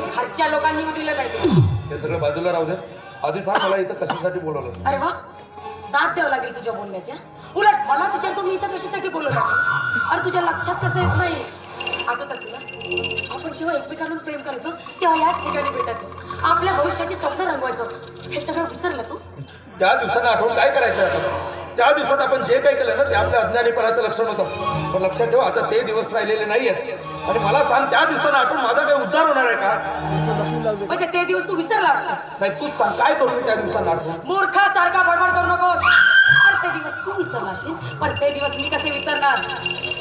घरच्या लोकांनी दिलं नाही हे सगळं बाजूला राहू दे. आधी सांग मला इथं कशासाठी बोलवलं अरे वा दाद द्यावं लागेल तुझ्या बोलण्याच्या उलट मलाच विचारतो मी इथं कशासाठी बोलवलं? अरे तुझ्या लक्षात कसं येत नाही. आठवतात तुला आपण जेव्हा एकमेकांवर प्रेम करायचो तेव्हा याच ठिकाणी भेटायचो. आपल्या भविष्याची स्वप्न रंगवायचो. हे सगळं विसरलं तू? त्या दिवसांना आठवून काय करायचं आता? त्या दिवसात आपण जे काही केलं ना ते आपल्या अज्ञानीपणाचं लक्षण होतं. पण लक्षात ठेव आता ते दिवस राहिलेले नाही आहेत आणि मला सांग त्या दिवसांना आठवून माझा काही उद्धार होणार आहे का? म्हणजे ते दिवस तू विसरला वाटतं? नाही तूच सांग काय करू मी त्या दिवसांना आठवून मूर्खासारखा बडबड करू नकोस. अरे ते दिवस तू विसरला पण ते दिवस मी कसे विसरणार?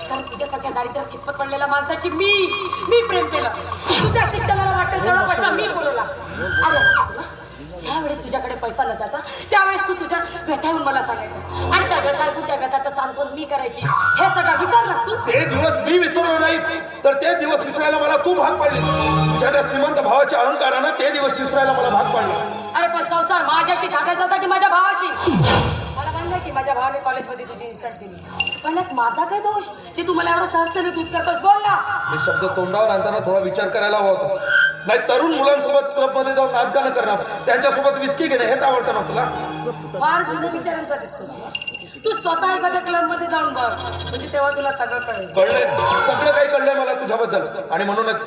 कारण तुझ्यासारख्या दारिद्र्यात खितपत पडलेल्या माणसाची मी मी प्रेम केलं. तुझ्या शिक्षणाला तेवढा पैसा मी पुरवला. अरे तुला ज्या वेळेस तुझ्याकडे पैसा नसायचा व्यथाहून मला सांगायचं. आणि त्या व्यथा ऐकून त्या व्यथाचं सांत्वन मी करायची. हे सगळं विचारलास तू? ते दिवस मी विसरलो नाही तर ते दिवस विसरायला मला तू भाग पाडले. तुझ्या त्या श्रीमंत भावाच्या अहंकारानं ते दिवस विसरायला मला भाग पाडला. अरे पण संसार माझ्याशी टाकायचा होता की माझ्या भावाशी? मला म्हणलं की माझ्या भावाने कॉलेजमध्ये तुझी इन्सल्ट दिली. पण यात माझा काय दोष? जे तुम्हाला एवढं सहजतेने दूध करतोस बोल ना. हे शब्द तोंडावर आणताना थोडा विचार करायला हवा होता. नाही तरुण मुलांसोबत क्लबमध्ये जाऊन नाचगाणं करणं त्यांच्यासोबत विस्की घेणं हेच आवडतं ना तुला? फार जुन्या विचारांचा दिसतो. तू स्वतः एखाद्या क्लबमध्ये जाऊन बघ. म्हणजे तेव्हा तुला सगळं कळेल. कळलंय. सगळं काही कळलंय मला तुझ्याबद्दल. आणि म्हणूनच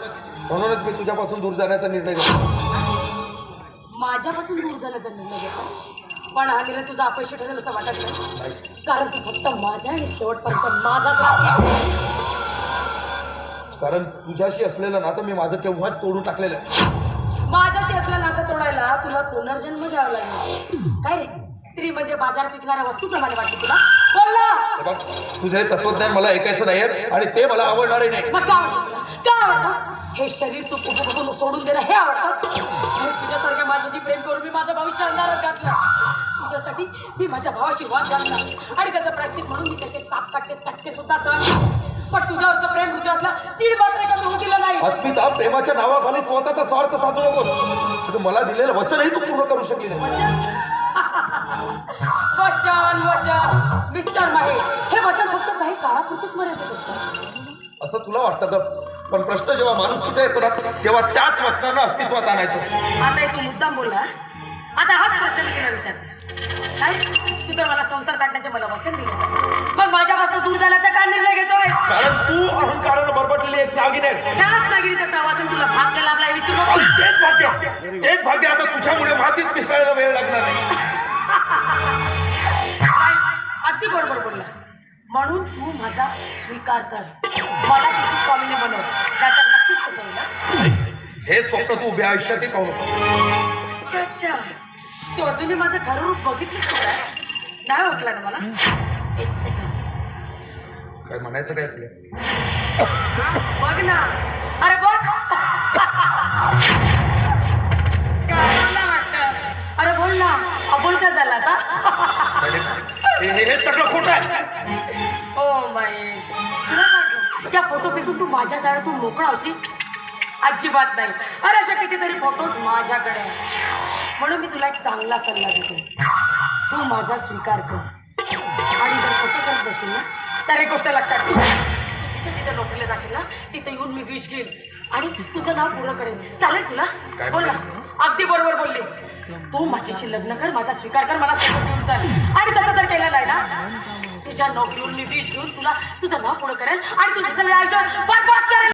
म्हणूनच मी तुझ्यापासून दूर जाण्याचा निर्णय घेतला. माझ्यापासून दूर झालं तर निर्णय घेतला. पण हा निर्णय तुझा अपयशी ठरेल असं वाटत नाही. कारण तू फक्त माझा आणि शेवटपर्यंत राहशील. कारण तुझ्याशी असलेलं नातं मी माझं केव्हाच तोडून टाकलेलं आहे. माझ्याशी असलं नातं तोडायला तुला पुनर्जन्म द्यावा लागेल. काय रे? स्त्री म्हणजे बाजारात विकणाऱ्या वस्तूप्रमाणे वाटते तुला? बोल ना हे बघ, तुझं तत्वज्ञान मला ऐकायचं नाही आणि ते मला आवडणारही नाही. मग आवडतं आवडतं हे शरीर बघून सोडून देणं हे आवडतं? तुझ्यासारख्या माझ्याशी प्रेम करून मी माझं भविष्य अंधारात घातलं. तुझ्यासाठी मी माझ्या भावाशी वाद घातला आणि त्याचं प्राश्चित म्हणून मी त्याचे चापकाटचे चटके सुद्धा सहन. पण तुझ्यावरचं प्रेम हृदयातला तीळ मात्र कमी होऊ दिलं नाही. अस्मिता प्रेमाच्या नावाखाली स्वतःचा स्वार्थ साधू नको. मला दिलेलं वचनही तू पूर्ण करू शकली नाही. वचन? वचन वचन. मिस्टर माहे हे वचन फक्त काही काळापुरतच मर्यादित असतं. असं तुला वाटतं का पण प्रश्न जेव्हा माणुसकीचा येतो ना तेव्हा त्याच वचनानं अस्तित्वात आणायचं. आता हे तू मुद्दाम बोलला आता हाच प्रश्न मी तुला विचार काय? तू तर मला संसार काढण्याचे मला वचन दिले. मग माझ्यापासून दूर घेतोय कारण तू अहंकारानं बरबटलेली एक नागिन आहे त्याच नागिरीच्या सहवासन तुला भाग्य लाभला हे विसरू नको. तेच भाग्य. तेच भाग्य आता तुझ्यामुळे मातीत मिसळायला वेळ लागणार नाही? अगदी बरोबर बोलला. म्हणून तू माझा स्वीकार कर. मला किती स्वामीने बनव. त्याचा नक्कीच कसं होईल ना? हे स्वप्न तू उभ्या आयुष्यातही पाहू अच्छा अच्छा. तू अजूनही माझं खरं रूप काय? नाही वाटलं ना मला? एक सेकंड काय म्हणायचं काय तुला? बघ ना. अरे बघ. काय बोलला वाटतं? अरे बोल ना अबोल का झाला आता? हे सगळं खोटं आहे. ओ माय तुला काय त्या फोटो पेटून तू माझ्या जाळ्यातून मोकळा होशील? अजिबात नाही. अरे अशा कितीतरी फोटोज माझ्याकडे. म्हणून मी तुला एक चांगला सल्ला देते. तू माझा स्वीकार कर. आणि जर कसं करत बसेल ना तर एक गोष्ट लक्षात ठेव. तू जिथे जिथे नोकरीला जाशील ना तिथे येऊन मी विष घेईल. आणि तुझं नाव पूर्ण करेन. चालेल तुला? काय बोल ना. अगदी बरोबर बोलले. तू माझ्याशी लग्न कर माझा स्वीकार कर मला सगळं घेऊन चाल. आणि तसं जर केलं नाही ना? तुझ्या नोकरीवर मी विष घेऊन तुला तुझं नाव पुढं करेल आणि तुझं सगळं आयुष्य बरबाद करेल